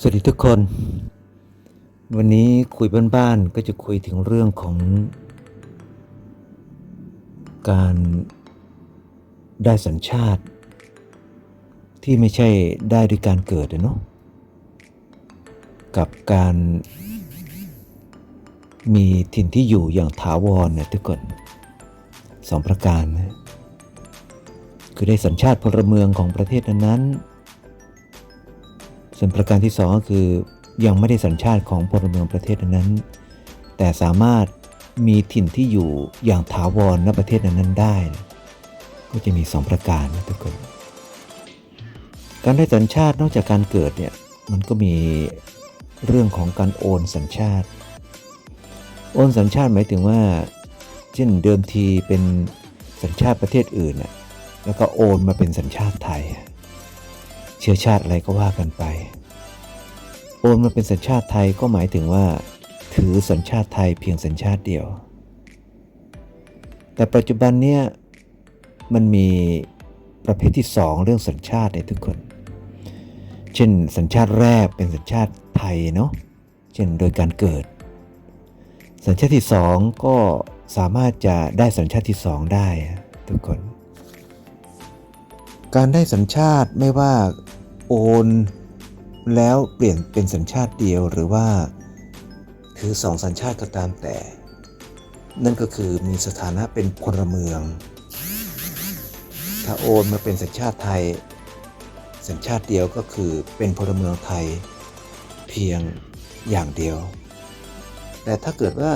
สวัสดีทุกคน วันนี้คุยบ้านๆก็จะคุยถึงเรื่องของ การได้สัญชาติ ที่ไม่ใช่ได้ด้วยการเกิดเนาะกับการมีถิ่นที่อยู่อย่างถาวรเนี่ยทุกคนสองประการนะคือได้สัญชาติพลเมืองของประเทศนั้นๆ ส่วนประการที่สองก็คือ ยังไม่ได้สัญชาติของพลเมืองประเทศนั้น แต่สามารถมีถิ่นที่อยู่อย่างถาวรณประเทศนั้น ๆ ได้ ก็จะมีสองประการนะทุกคน การได้สัญชาตินอกจากการเกิดเนี่ยมันก็มีเรื่องของการโอนสัญชาติ โอนสัญชาติหมายถึงว่า เช่นเดิมทีเป็นสัญชาติประเทศอื่นน่ะแล้วก็โอนมาเป็นสัญชาติไทย เชื้อชาติอะไรก็ว่ากันไป โอนมาเป็นสัญชาติไทยก็หมายถึงว่า ถือสัญชาติไทยเพียงสัญชาติเดียว แต่ปัจจุบันเนี่ยมันมีประเภทที่สองเรื่องสัญชาติในทุกคน เช่นสัญชาติแรกเป็นสัญชาติไทยเนาะ เช่นโดยการเกิด สัญชาติที่สองก็สามารถจะได้สัญชาติที่สองได้ทุกคน การได้สัญชาติไม่ว่าโอนแล้วเปลี่ยนเป็นสัญชาติเดียวหรือว่าถือสองสัญชาติก็ตามแต่ นั่นก็คือมีสถานะเป็นพลเมือง ถ้าโอนมาเป็นสัญชาติไทย สัญชาติเดียวก็คือเป็นพลเมืองไทยเพียงอย่างเดียว แต่ถ้าเกิดว่า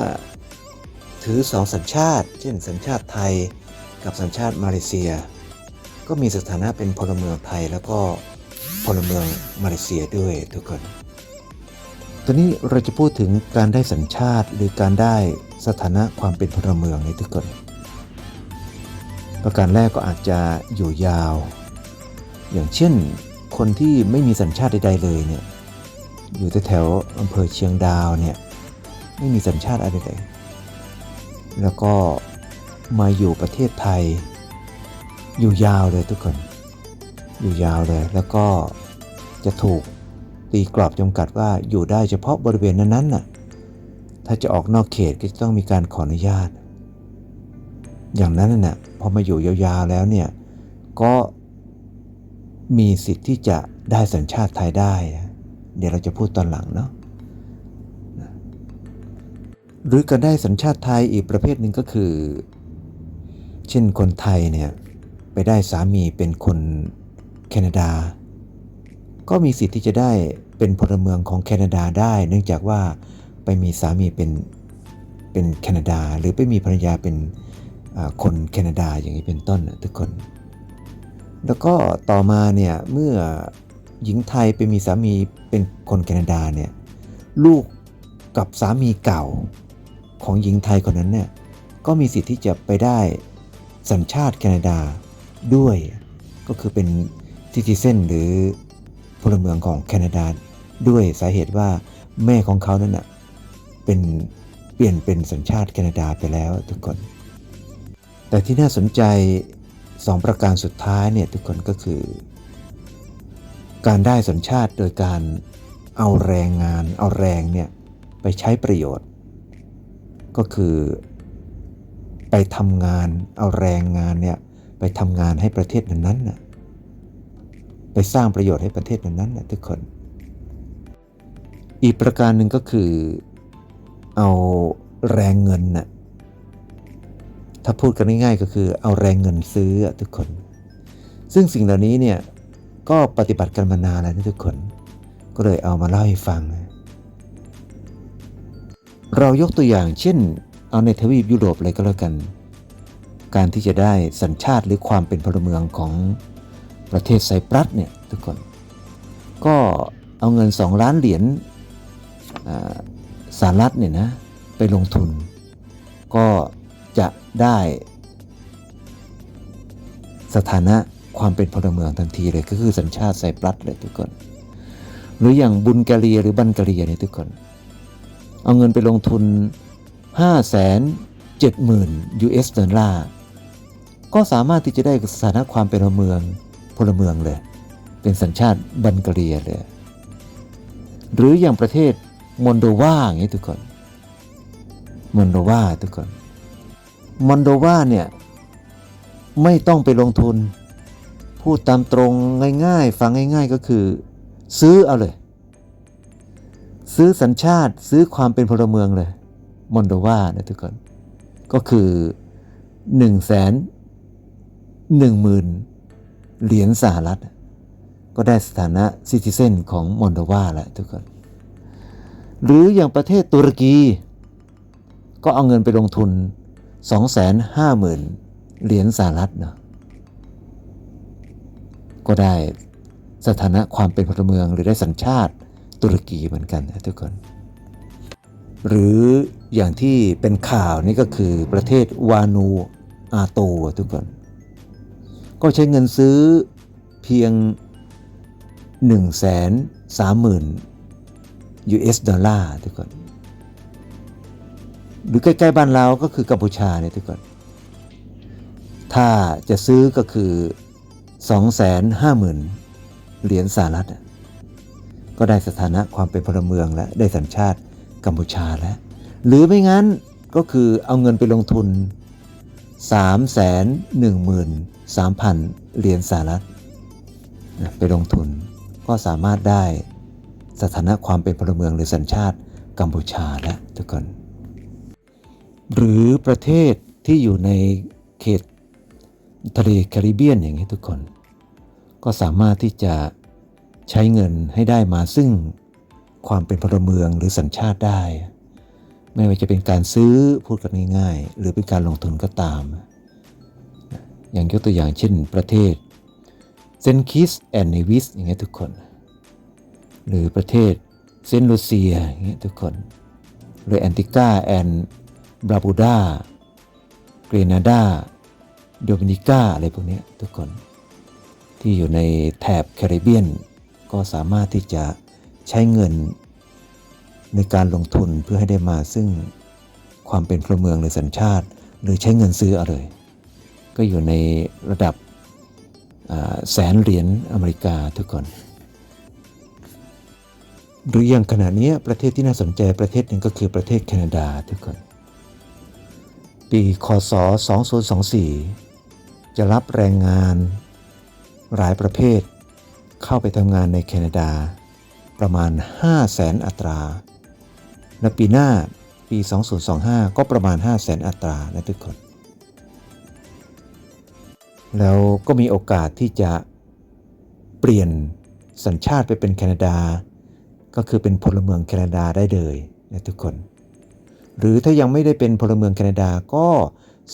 ถือสองสัญชาติ เช่น สัญชาติไทยกับสัญชาติมาเลเซีย ก็มีสถานะเป็นพลเมืองไทยแล้วก็พลเมืองมาเลเซียด้วยทุกคนตอนนี้เราจะพูดถึงการได้สัญชาติหรือการได้สถานะความเป็นพลเมืองในทุกคน ประการแรกก็อาจจะอยู่ยาว อย่างเช่นคนที่ไม่มีสัญชาติใดๆเลยเนี่ยอยู่แถวอำเภอเชียงดาวเนี่ยไม่มีสัญชาติอะไรเลยแล้วก็มาอยู่ประเทศไทย อยู่ยาวเลยทุกคน อยู่ยาวเลยแล้วก็จะถูกตีกรอบจำกัดว่าอยู่ได้เฉพาะบริเวณนั้นๆน่ะถ้าจะออกนอกเขตก็จะต้องมีการขออนุญาต อย่างนั้นน่ะพอมาอยู่ยาวๆแล้วเนี่ยก็มีสิทธิ์ที่จะได้สัญชาติไทยได้ เดี๋ยวเราจะพูดตอนหลังเนาะหรือการได้สัญชาติไทยอีกประเภทหนึ่งก็คือ เช่นคนไทยเนี่ย ไปได้สามีเป็นคนแคนาดา ก็มีสิทธิ์ที่จะได้เป็นพลเมืองของแคนาดาได้ เนื่องจากว่าไปมีสามีเป็นเป็นแคนาดา หรือไปมีภรรยาเป็นคนแคนาดาอย่างนี้เป็นต้นนะทุกคน แล้วก็ต่อมาเนี่ยเมื่อหญิงไทยไปมีสามีเป็นคนแคนาดาเนี่ยลูกกับสามีเก่าของหญิงไทยคนนั้นเนี่ยก็มีสิทธิ์ที่จะไปได้สัญชาติแคนาดา ด้วยก็คือเป็นซิติเซนหรือพลเมืองของแคนาดาด้วยสาเหตุว่าแม่ของเขานั้นน่ะเป็นเปลี่ยนเป็นสัญชาติแคนาดาไปแล้วทุกคน แต่ที่น่าสนใจสองประการสุดท้ายเนี่ยทุกคนก็คือ การได้สัญชาติโดยการเอาแรงงานเอาแรงเนี่ยไปใช้ประโยชน์ ก็คือไปทำงานเอาแรงงานเนี่ย ไปทำงานให้ประเทศนั้นๆน่ะไปสร้างประโยชน์ให้ประเทศนั้นๆน่ะทุกคน อีกประการหนึ่งก็คือเอาแรงเงินน่ะถ้าพูดกันง่ายๆก็คือเอาแรงเงินซื้อทุกคน ซึ่งสิ่งเหล่านี้เนี่ยก็ปฏิบัติกันมานานแล้วนะทุกคน ก็เลยเอามาเล่าให้ฟัง เรายกตัวอย่างเช่น เอาในทวีปยุโรปเลยก็แล้วกัน การที่จะได้สัญชาติหรือความเป็นพลเมืองของประเทศไซปรัสเนี่ยทุกคน ก็เอาเงิน 2 ล้านเหรียญสหรัฐเนี่ยนะไปลงทุน ก็จะได้สถานะความเป็นพลเมืองทันทีเลยก็คือสัญชาติไซปรัสเลยทุกคน หรืออย่างบุลแกเรียหรือบันแกเรียเนี่ยทุกคน เอาเงินไปลงทุน 5 7 0 0 0 0 US ดอลลาร์ ก็สามารถที่จะได้สถานะความเป็นพลเมืองพลเมืองเลย เป็นสัญชาติบันกเรียเลย หรืออย่างประเทศมอนโดวาอย่างนี้ทุกคนมอนโดวาทุกคนมอนโดวาเนี่ยไม่ต้องไปลงทุน พูดตามตรงง่ายๆ ฟังง่าย ๆก็คือ ซื้อเอาเลย ซื้อสัญชาติซื้อความเป็นพลเมืองเลยมอนโดวานะทุกคน ก็คือ1นึ่งแสน หนึ่งหมื่นเหรียญสหรัฐ ก็ได้สถานะซิติเซนของมอนโดวาแล้วทุกคน หรืออย่างประเทศตุรกี ก็เอาเงินไปลงทุน 250,000 เหรียญสหรัฐเนาะก็ได้สถานะความเป็นพลเมืองหรือได้สัญชาติตุรกีเหมือนกันนะทุกคน หรืออย่างที่เป็นข่าวนี่ก็คือประเทศวานูอาโตทุกคน ก็ใช้เงินซื้อเพียง 1 3 0 0 0 0 US ดอลลาร์ทุกคนหรือใกล้ๆบ้านเราก็คือกัมพูชาเนี่ยทุกคนถ้าจะซื้อก็คือ 250,000 เหรียญสหรัฐ ก็ได้สถานะความเป็นพลเมืองและได้สัญชาติกัมพูชาแล้ว หรือไม่งั้นก็คือเอาเงินไปลงทุน 3,000 เหรียญสหรัฐไปลงทุนก็สามารถได้สถานะความเป็นพลเมืองหรือสัญชาติกัมพูชาแล้วทุกคน หรือประเทศที่อยู่ในเขตทะเลแคริบเบียนอย่างนี้ทุกคน ก็สามารถที่จะใช้เงินให้ได้มาซึ่งความเป็นพลเมืองหรือสัญชาติได้ ไม่ว่าจะเป็นการซื้อพูดกันง่ายๆ หรือเป็นการลงทุนก็ตาม อย่างยกตัวอย่างเช่นประเทศเซนคิสแอนด์เนวิสอย่างเงี้ยทุกคน หรือประเทศเซนต์ลูเซียอย่างเงี้ยทุกคน หรือแอนติกาแอนด์บราบูดาเกรนาดาโดมินิกาอะไรพวกนี้ทุกคน ที่อยู่ในแถบแคริบเบียน ก็สามารถที่จะใช้เงินในการลงทุนเพื่อให้ได้มาซึ่งความเป็นพลเมืองหรือสัญชาติ หรือใช้เงินซื้อเอาเลย ก็อยู่ในระดับแสนเหรียญอเมริกาทุกคน หรืออย่างขณะนี้ประเทศที่น่าสนใจประเทศหนึ่งก็คือประเทศแคนาดาทุกคน ปีคศ 2024 จะรับแรงงานหลายประเภท เข้าไปทำงานในแคนาดา ประมาณ 5 0 0แสนอัตรา และปีหน้าปี 2025 ก็ประมาณ 5 0 0แสนอัตรานะทุกคน แล้วก็มีโอกาสที่จะเปลี่ยนสัญชาติไปเป็นแคนาดา ก็คือเป็นพลเมืองแคนาดาได้เลยนะทุกคน หรือถ้ายังไม่ได้เป็นพลเมืองแคนาดาก็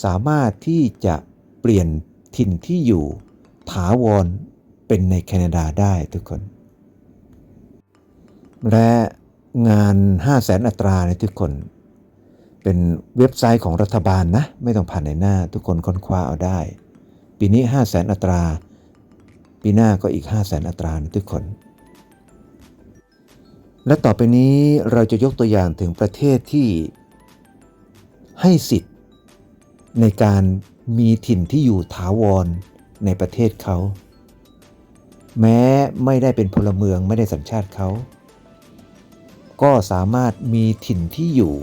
สามารถที่จะเปลี่ยนถิ่นที่อยู่ถาวรเป็นในแคนาดาได้ทุกคน และงาน 5 0 0แสนอัตราในทุกคน เป็นเว็บไซต์ของรัฐบาลนะ ไม่ต้องผ่านในหน้าทุกคนค้นคว้าเอาได้ ปีนี้ 5 0 0แสนอัตรา ปีหน้าก็อีก 5 0 0แสนอัตราทุกคน และต่อไปนี้เราจะยกตัวอย่างถึงประเทศที่ให้สิทธิ์ ในการมีถิ่นที่อยู่ถาวรในประเทศเขา แม้ไม่ได้เป็นพลเมืองไม่ได้สัญชาติเขา ก็สามารถมีถิ่นที่อยู่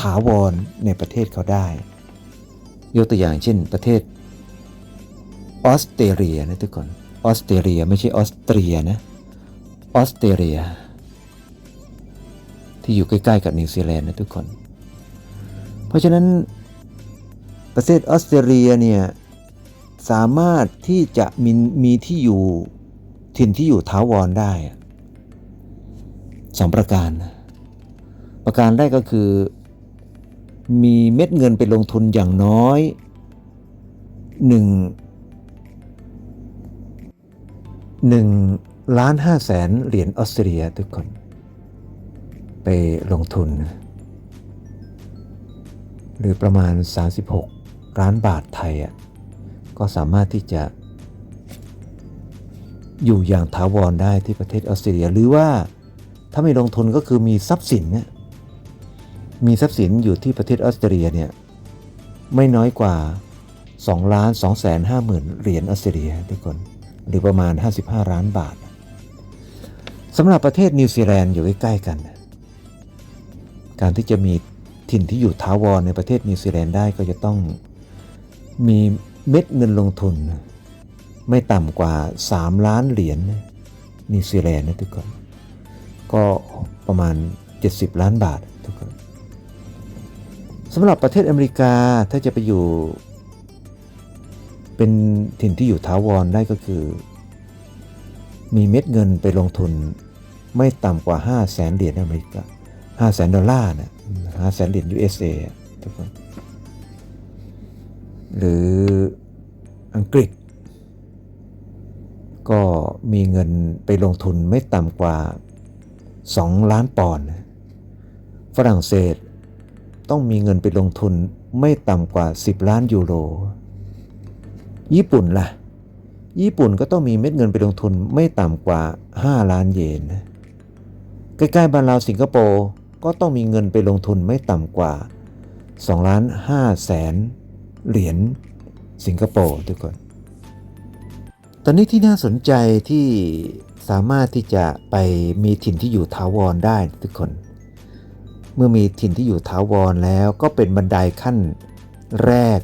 ถาวรในประเทศเขาได้ ยกตัวอย่างเช่นประเทศ ออสเตรเลียนะทุกคนออสเตรเลียไม่ใช่ออสเตรียนะออสเตรเลีย ที่อยู่ใกล้ๆกับนิวซีแลนด์นะทุกคน เพราะฉะนั้นประเทศออสเตรเลียเนี่ยสามารถที่จะมีมีที่อยู่ถิ่นที่อยู่ถาวรได้สองประการ ประการแรกก็คือ มีเม็ดเงินไปลงทุนอย่างน้อยห นึ่งหนึ่งล้านห้าแสนเหรียญออสเตรเลียทุกคน ไปลงทุน หรือประมาณ 36 ล้านบาทไทยอะก็สามารถที่จะ อยู่อย่างถาวรได้ที่ประเทศออสเตรเลีย หรือว่าถ้าไม่ลงทุนก็คือมีทรัพย์สินเนี่ยมีทรัพย์สินอยู่ที่ประเทศออสเตรเลียเนี่ยไม่น้อยกว่า2ล้าน2แสน5หมื่นเหรียญออสเตรเลียทุกคน หรือประมาณ 55 ล้านบาทสำหรับประเทศนิวซีแลนด์อยู่ใกล้ๆกัน การที่จะมีถิ่นที่อยู่ถาวรในประเทศนิวซีแลนด์ได้ก็จะต้องมีเม็ดเงินลงทุน ไม่ต่ำกว่า 3 ล้านเหรียญนิวซีแลนด์นะทุกคนก็ประมาณ 70 ล้านบาททุกคนสำหรับประเทศอเมริกาถ้าจะไปอยู่ เป็นถิ่นที่อยู่ถาวรได้ก็คือ มีเม็ดเงินไปลงทุนไม่ต่ำกว่า 5 0 0แสนเหรียญอเมริกา5 0 0แสนดอลลาร์นะ5แสนเหรียญ USA อะทุกคนหรืออังกฤษ ก็มีเงินไปลงทุนไม่ต่ำกว่า 2 ล้านปอนด์ฝรั่งเศสต้องมีเงินไปลงทุนไม่ต่ำกว่า 10 ล้านยูโร ญี่ปุ่นล่ะ ญี่ปุ่นก็ต้องมีเม็ดเงินไปลงทุนไม่ต่ำกว่า 5 ล้านเยน ใกล้ๆบ้านเราสิงคโปร์ก็ต้องมีเงินไปลงทุนไม่ต่ำกว่า2ล้าน5แสนเหรียญสิงคโปร์ทุกคน ตอนนี้ที่น่าสนใจที่สามารถที่จะไปมีถิ่นที่อยู่ถาวรได้ทุกคน เมื่อมีถิ่นที่อยู่ถาวรแล้วก็เป็นบันไดขั้นแรก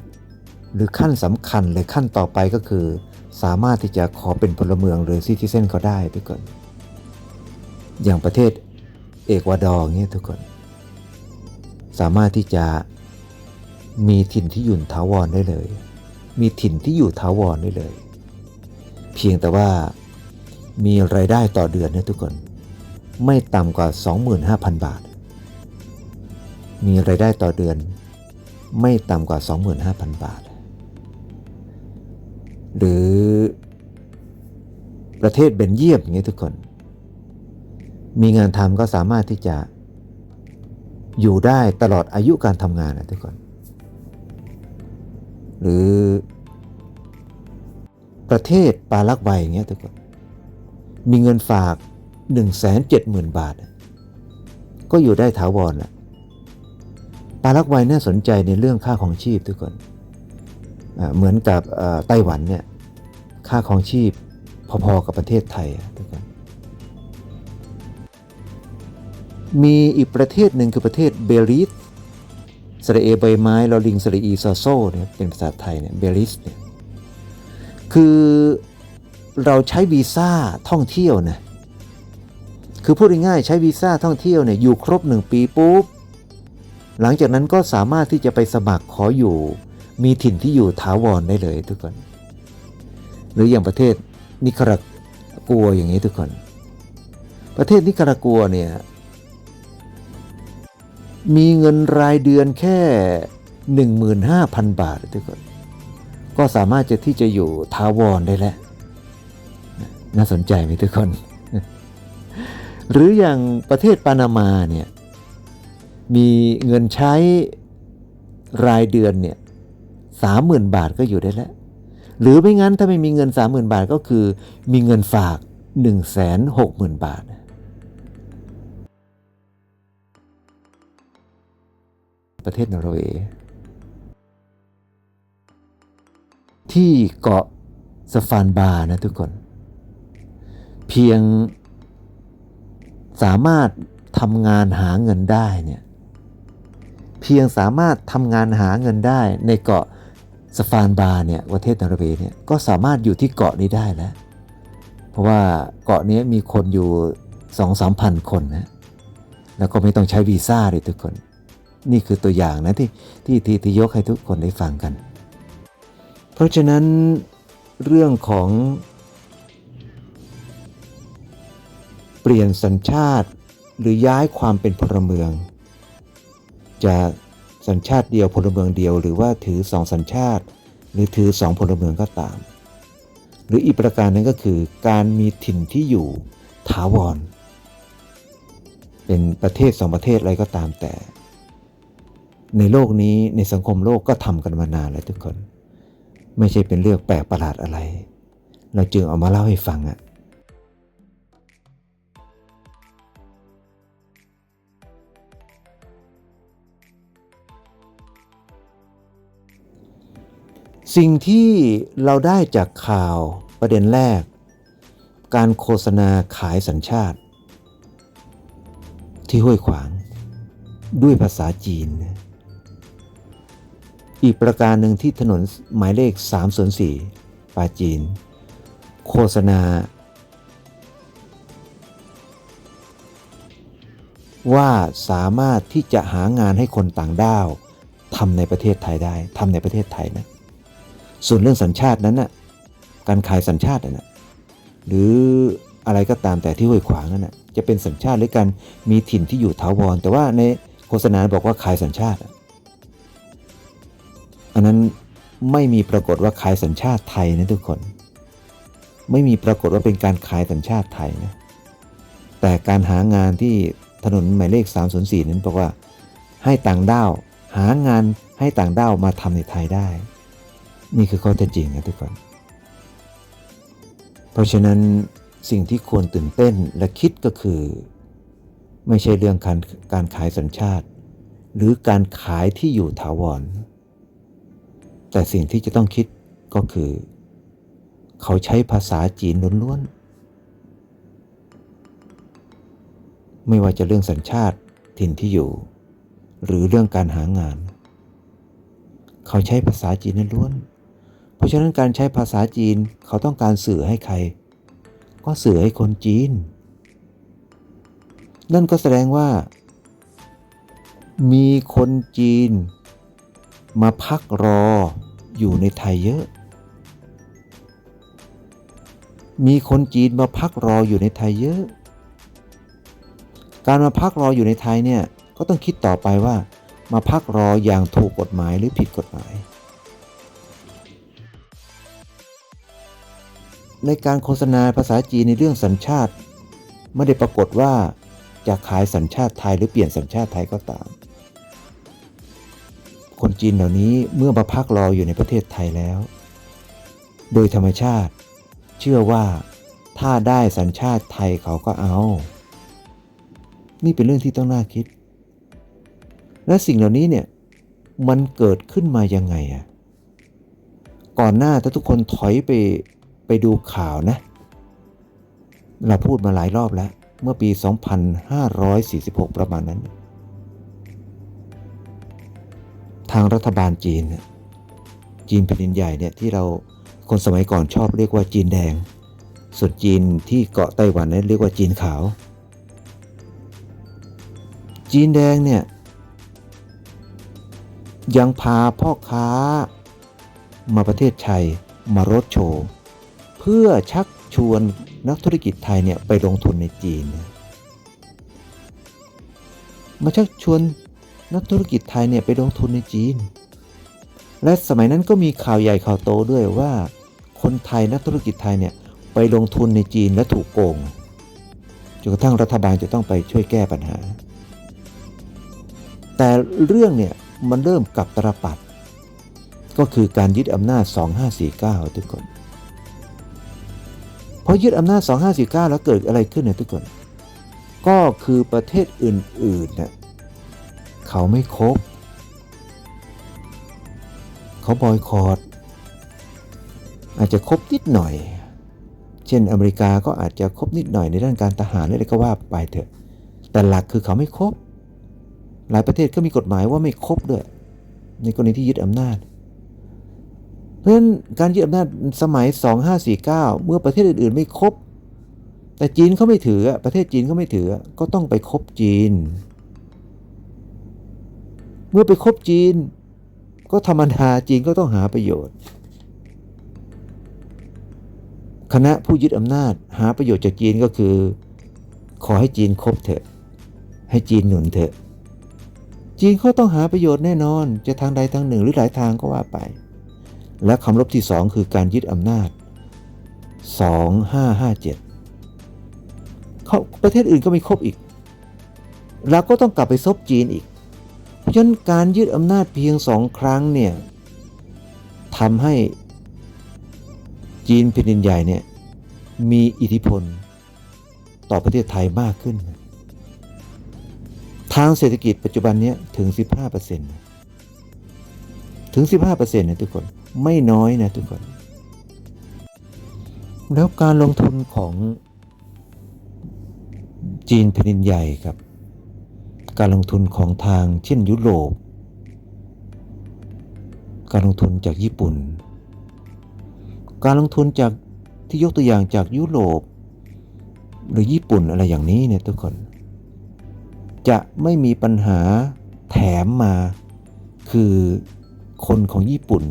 หรือขั้นสำคัญเลยขั้นต่อไปก็คือ สามารถที่จะขอเป็นพลเมืองหรือซิติเซนเขาได้ทุกคน อย่างประเทศเอกวาดอร์เงี้ยทุกคน สามารถที่จะมีถิ่นที่อยู่ถาวรได้เลย มีถิ่นที่อยู่ถาวรได้เลย เพียงแต่ว่ามีรายได้ต่อเดือนเนี่ยทุกคน ไม่ต่ำกว่า 25,000 บาท มีรายได้ต่อเดือน ไม่ต่ำกว่า 25,000 บาท หรือประเทศเบนเยียมอย่างเงี้ยทุกคน มีงานทำก็สามารถที่จะอยู่ได้ตลอดอายุการทำงานนะทุกคน หรือประเทศปาลักวัยอย่างเงี้ยทุกคน มีเงินฝาก 170,000 บาท ก็อยู่ได้ถาวรแหละปาลักวัยน่าสนใจในเรื่องค่าของชีพทุกคน เหมือนกับไต้หวันเนี่ยค่าของชีพพอๆกับประเทศไทยทุกคนมีอีกประเทศหนึ่งคือประเทศเบลิสสระเอใบไม้ลอลิงสระอีซอโซเนี่ยเป็นภาษาไทยเนี่ยเบลิสเนี่ยคือเราใช้วีซ่าท่องเที่ยวนะคือพูดง่ายๆใช้วีซ่าท่องเที่ยวเนี่ยอยู่ครบหนึ่งปีปุ๊บหลังจากนั้นก็สามารถที่จะไปสมัครขออยู่ มีถิ่นที่อยู่ถาวรได้เลยทุกคน หรืออย่างประเทศนิคารากัวอย่างนี้ทุกคน ประเทศนิคารากัวเนี่ยมีเงินรายเดือนแค่ 15,000 บาททุกคน ก็สามารถจะที่จะอยู่ทาวรได้แล้ว น่าสนใจไหมทุกคน หรืออย่างประเทศปานามาเนี่ย มีเงินใช้รายเดือนเนี่ย สามหมื่นบาทก็อยู่ได้แล้ว หรือไม่งั้นถ้าไม่มีเงินสามหมื่นบาทก็คือ มีเงินฝากหนึ่งแสนหกหมื่นบาท ประเทศนอร์เวย์ที่เกาะสฟานบาร์นะทุกคน เพียงสามารถทำงานหาเงินได้เนี่ยเพียงสามารถทำงานหาเงินได้ในเกาะ สฟานบาร์เนี่ยประเทศนอร์เวย์เนี่ยก็สามารถอยู่ที่เกาะนี้ได้แล้ว เพราะว่าเกาะนี้มีคนอยู่สองสามพันคนนะแล้วก็ไม่ต้องใช้วีซ่าเลยทุกคน นี่คือตัวอย่างนะที่ที่ที่ที่ยกให้ทุกคนได้ฟังกัน เพราะฉะนั้นเรื่องของเปลี่ยนสัญชาติหรือย้ายความเป็นพลเมืองจาก สัญชาติเดียวพลเมืองเดียว หรือว่าถือสองสัญชาติ หรือถือสองพลเมืองก็ตาม หรืออีกประการนึงก็คือการมีถิ่นที่อยู่ถาวร เป็นประเทศสองประเทศอะไรก็ตามแต่ ในโลกนี้ในสังคมโลกก็ทำกันมานานแล้วทุกคน ไม่ใช่เป็นเรื่องแปลกประหลาดอะไร เราจึงเอามาเล่าให้ฟังอะ สิ่งที่เราได้จากข่าวประเด็นแรก การโฆษณาขายสัญชาติ ที่ห้วยขวาง ด้วยภาษาจีน อีกประการหนึ่งที่ถนนหมายเลข 304ปาจีน โฆษณา ว่าสามารถที่จะหางานให้คนต่างด้าวทำในประเทศไทยได้ทำในประเทศไทยนะ ส่วนเรื่องสัญชาตินั้นน่ะการขายสัญชาติน่ะหรืออะไรก็ตามแต่ที่ห้วยขวางนั่นน่ะจะเป็นสัญชาติหรือการมีถิ่นที่อยู่ถาวร แต่ว่าในโฆษณาบอกว่าขายสัญชาติอะอันนั้นไม่มีปรากฏว่าขายสัญชาติไทยนะทุกคน ไม่มีปรากฏว่าเป็นการขายสัญชาติไทยนะแต่การหางานที่ถนนหมายเลข 304 นั้นบอกว่าให้ต่างด้าวหางานให้ต่างด้าวมาทำในไทยได้ นี่คือข้อเท็จจริงนะทุกคนเพราะฉะนั้นสิ่งที่ควรตื่นเต้นและคิดก็คือ ไม่ใช่เรื่องการการขายสัญชาติ หรือการขายที่อยู่ถาวร แต่สิ่งที่จะต้องคิดก็คือ เขาใช้ภาษาจีนล้วนๆ ไม่ว่าจะเรื่องสัญชาติถิ่นที่อยู่ หรือเรื่องการหางาน เขาใช้ภาษาจีนล้วนๆ เพราะฉะนั้นการใช้ภาษาจีนเขาต้องการสื่อให้ใคร ก็สื่อให้คนจีน นั่นก็แสดงว่า มีคนจีน มาพักรออยู่ในไทยเยอะ มีคนจีนมาพักรออยู่ในไทยเยอะ การมาพักรออยู่ในไทยเนี่ยก็ต้องคิดต่อไปว่า มาพักรออย่างถูกกฎหมายหรือผิดกฎหมาย ในการโฆษณาภาษาจีนในเรื่องสัญชาติ ไม่ได้ปรากฏว่าจะขายสัญชาติไทยหรือเปลี่ยนสัญชาติไทยก็ตาม คนจีนเหล่านี้เมื่อมาพักรออยู่ในประเทศไทยแล้ว โดยธรรมชาติ เชื่อว่าถ้าได้สัญชาติไทยเขาก็เอา นี่เป็นเรื่องที่ต้องน่าคิด และสิ่งเหล่านี้เนี่ยมันเกิดขึ้นมายังไงอะก่อนหน้าถ้าทุกคนถอยไป ไปดูข่าวนะ เราพูดมาหลายรอบแล้ว เมื่อปี 2546 ประมาณนั้น ทางรัฐบาลจีน จีนแผ่นดินใหญ่เนี่ยที่เราคนสมัยก่อนชอบเรียกว่าจีนแดง ส่วนจีนที่เกาะไต้หวันเนี่ยเรียกว่าจีนขาว จีนแดงเนี่ยยังพาพ่อค้ามาประเทศไทยมารถโชว์ พื่อชักชวนนักธุรกิจไทยเนี่ยไปลงทุนในจีน มาชักชวนนักธุรกิจไทยเนี่ยไปลงทุนในจีน และสมัยนั้นก็มีข่าวใหญ่ข่าวโตด้วยว่า คนไทยนักธุรกิจไทยเนี่ยไปลงทุนในจีนและถูกโกงจนกระทั่งรัฐบาลจะต้องไปช่วยแก้ปัญหา แต่เรื่องเนี่ยมันเริ่มกลับตรปัด ก็คือการยึดอำนาจ 2549 ทุกคน พอยึดอำนาจ 2549 แล้วเกิดอะไรขึ้นเนี่ยทุกคน ก็คือประเทศอื่นๆเนี่ยเขาไม่ครบ เขาบอยคอรดอาจจะครบนิดหน่อย เช่นอเมริกาก็อาจจะครบนิดหน่อยในด้านการทหารอะไรก็ว่าไปเถอะ แต่หลักคือเขาไม่ครบ หลายประเทศก็มีกฎหมายว่าไม่ครบด้วย ในกรณีที่ยึดอำนาจ ราะฉะนั้นการยึดอำนาจสมัย 2549 เมื่อประเทศอื่นๆไม่ครบ แต่จีนเขาไม่ถือ ประเทศจีนเขาไม่ถือ ก็ต้องไปคบจีน เมื่อไปคบจีน ก็ธรรมดาจีนก็ต้องหาประโยชน์ คณะผู้ยึดอำนาจหาประโยชน์จากจีนก็คือ ขอให้จีนคบเถอะ ให้จีนหนุนเถอะ จีนเขาต้องหาประโยชน์แน่นอน จะทางใดทางหนึ่งหรือหลายทางก็ว่าไป และคำลบที่สองคือการยึดอำนาจ 2557เขาประเทศอื่นก็ไม่ครบอีก เราก็ต้องกลับไปซบจีนอีก เพราะฉะนั้นการยึดอำนาจเพียงสองครั้งเนี่ยทำให้จีนแผ่นดินใหญ่เนี่ยมีอิทธิพลต่อประเทศไทยมากขึ้น ทางเศรษฐกิจปัจจุบันนี้ถึง 15%ถึง 15%นะทุกคน ไม่น้อยนะทุกคน แล้วการลงทุนของจีนแผ่นดินใหญ่กับ การลงทุนของทางเช่นยุโรป การลงทุนจากญี่ปุ่น การลงทุนจากที่ยกตัวอย่างจากยุโรป หรือญี่ปุ่นอะไรอย่างนี้เนี่ยทุกคน จะไม่มีปัญหาแถมมาคือคนของญี่ปุ่น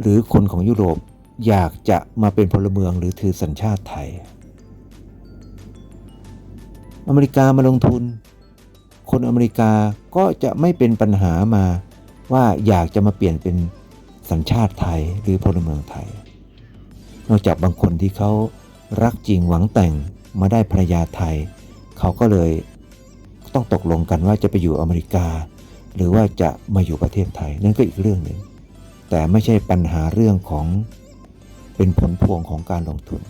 หรือคนของยุโรปอยากจะมาเป็นพลเมืองหรือถือสัญชาติไทย อเมริกามาลงทุน คนอเมริกาก็จะไม่เป็นปัญหามาว่าอยากจะมาเปลี่ยนเป็นสัญชาติไทยหรือพลเมืองไทย นอกจากบางคนที่เขารักจริงหวังแต่งมาได้ภรรยาไทย เขาก็เลยต้องตกลงกันว่าจะไปอยู่อเมริกา หรือว่าจะมาอยู่ประเทศไทยนั่นก็อีกเรื่องหนึ่ง แต่ไม่ใช่ปัญหาเรื่องของเป็นผลพวงของการลงทุน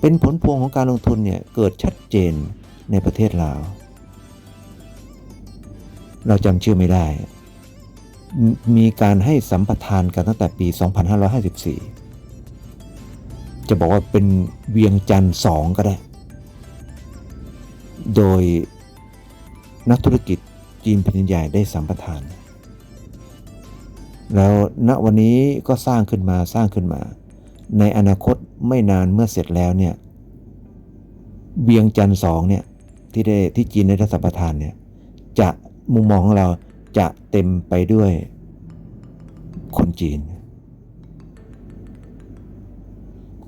เป็นผลพวงของการลงทุนเนี่ยเกิดชัดเจนในประเทศลาว เราจำชื่อไม่ได้ มีการให้สัมปทานกันตั้งแต่ปี 2554 จะบอกว่าเป็นเวียงจันทร์สองก็ได้ โดยนักธุรกิจจีนแผ่นดินใหญ่ได้สัมปทาน แล้วณวันนี้ก็สร้างขึ้นมาสร้างขึ้นมา ในอนาคตไม่นานเมื่อเสร็จแล้วเนี่ยเวียงจันทร์สองเนี่ยที่ได้ที่จีนได้รับสัมปทานเนี่ยจะมุมมองของเราจะเต็มไปด้วยคนจีน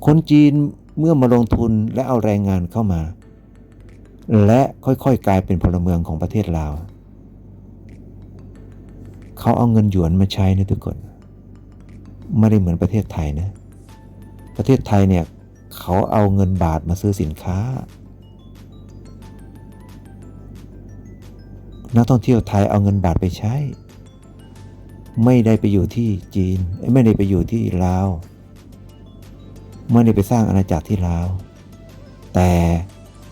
คนจีนเมื่อมาลงทุนและเอาแรงงานเข้ามา และค่อยๆกลายเป็นพลเมืองของประเทศลาว เขาเอาเงินหยวนมาใช้นะทุกคนไม่ได้เหมือนประเทศไทยนะ ประเทศไทยเนี่ยเขาเอาเงินบาทมาซื้อสินค้า นักท่องเที่ยวไทยเอาเงินบาทไปใช้ ไม่ได้ไปอยู่ที่จีน ไม่ได้ไปอยู่ที่ลาว ไม่ได้ไปสร้างอาณาจักรที่ลาว แต่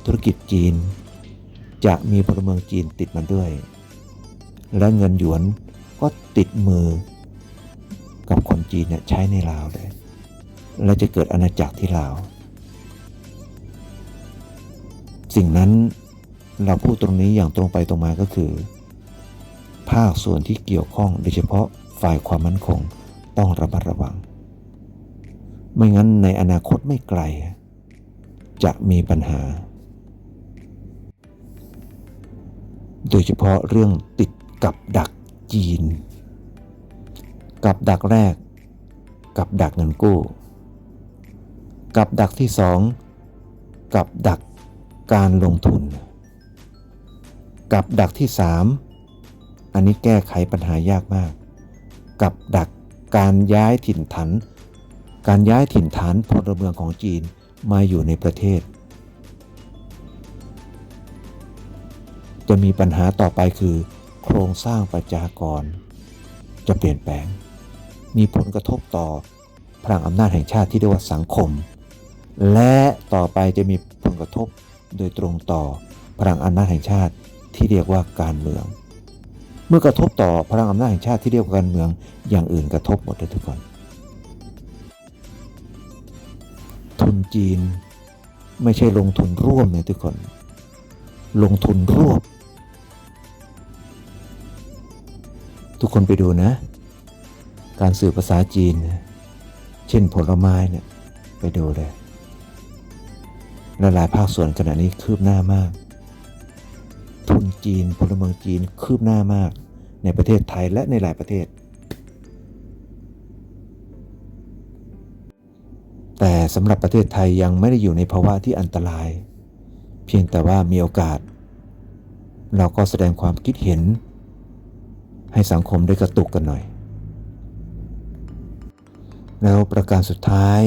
ธุรกิจจีนจะมีพลเมืองจีนติดมาด้วย และเงินหยวน ก็ติดมือกับคนจีนเนี่ยใช้ในลาวเลยแล้วจะเกิดอาณาจักรที่ลาว สิ่งนั้นเราพูดตรงนี้อย่างตรงไปตรงมาก็คือ ภาคส่วนที่เกี่ยวข้องโดยเฉพาะฝ่ายความมั่นคงต้องระมัดระวัง ไม่งั้นในอนาคตไม่ไกล จะมีปัญหา โดยเฉพาะเรื่องติดกับดัก จีน กับดักแรก กับดักเงินกู้ กับดักที่สองกับดักการลงทุน กับดักที่สามอันนี้แก้ไขปัญหายากมาก กับดักการย้ายถิ่นฐานการย้ายถิ่นฐานพลเมืองของจีนมาอยู่ในประเทศ จะมีปัญหาต่อไปคือ โครงสร้างประชากร จะเปลี่ยนแปลง มีผลกระทบต่อพลังอำนาจแห่งชาติที่เรียกว่าสังคม และต่อไปจะมีผลกระทบโดยตรงต่อพลังอำนาจแห่งชาติที่เรียกว่าการเมือง เมื่อกระทบต่อพลังอำนาจแห่งชาติที่เรียกว่าการเมือง อย่างอื่นกระทบหมดเลยทุกคน ทุนจีนไม่ใช่ลงทุนร่วมนะทุกคน ลงทุนรวบ ทุกคนไปดูนะ การสื่อภาษาจีนนะเช่นผลไม้เนี่ยไปดูเลยและหลายภาคส่วนขณะนี้คืบหน้ามาก ทุนจีนพลเมืองจีนคืบหน้ามาก ในประเทศไทยและในหลายประเทศ แต่สำหรับประเทศไทยยังไม่ได้อยู่ในภาวะที่อันตราย เพียงแต่ว่ามีโอกาส เราก็แสดงความคิดเห็น ให้สังคมได้กระตุกกันหน่อย แล้วประการสุดท้าย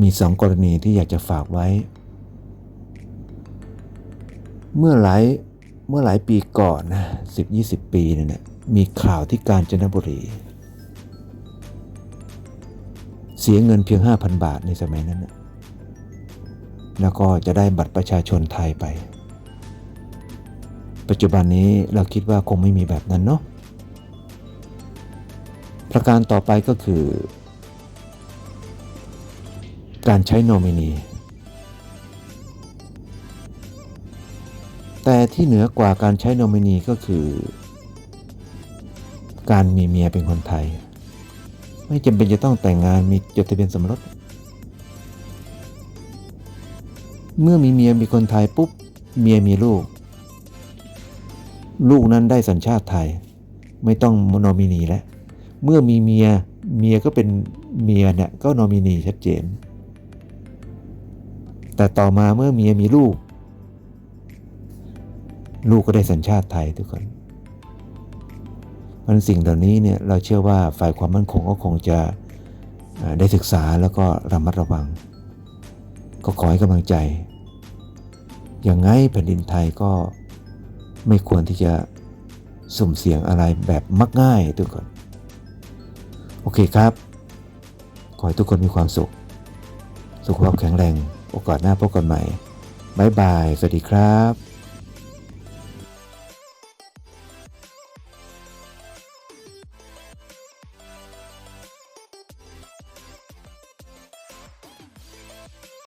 มีสองกรณีที่อยากจะฝากไว้ เมื่อหลายเมื่อหลายปีก่อนนะสิบยี่สิบปีเนี่ยนะมีข่าวที่กาญจนบุรี เสียเงินเพียง 5,000 บาทในสมัยนั้นนะแล้วก็จะได้บัตรประชาชนไทยไป ปัจจุบันนี้เราคิดว่าคงไม่มีแบบนั้นเนาะประการต่อไปก็คือ การใช้โนมินีแต่ที่เหนือกว่าการใช้โนมินีก็คือ การมีเมียเป็นคนไทย ไม่จำเป็นจะต้องแต่งงานมีจดทะเบียนสมรสเมื่อมีเมียมีคนไทยปุ๊บเมียมีลูก ลูกนั้นได้สัญชาติไทย ไม่ต้องโนมินีแล้ว เมื่อมีเมียเมียก็เป็นเมียเนี่ยก็โนมินีชัดเจน แต่ต่อมาเมื่อเมียมีลูก ลูกก็ได้สัญชาติไทยทุกคนมันสิ่งเหล่านี้เนี่ยเราเชื่อว่าฝ่ายความมั่นคงก็คงจะได้ศึกษาแล้วก็ระมัดระวัง ก็ขอให้กำลังใจ อย่างไงแผ่นดินไทยก็ ไม่ควรที่จะสุ่มเสี่ยงอะไรแบบมักง่ายทุกคน โอเคครับ ขอให้ทุกคนมีความสุข สุขภาพแข็งแรง โอกาสหน้าพบกันใหม่บ๊ายบาย สวัสดีครับ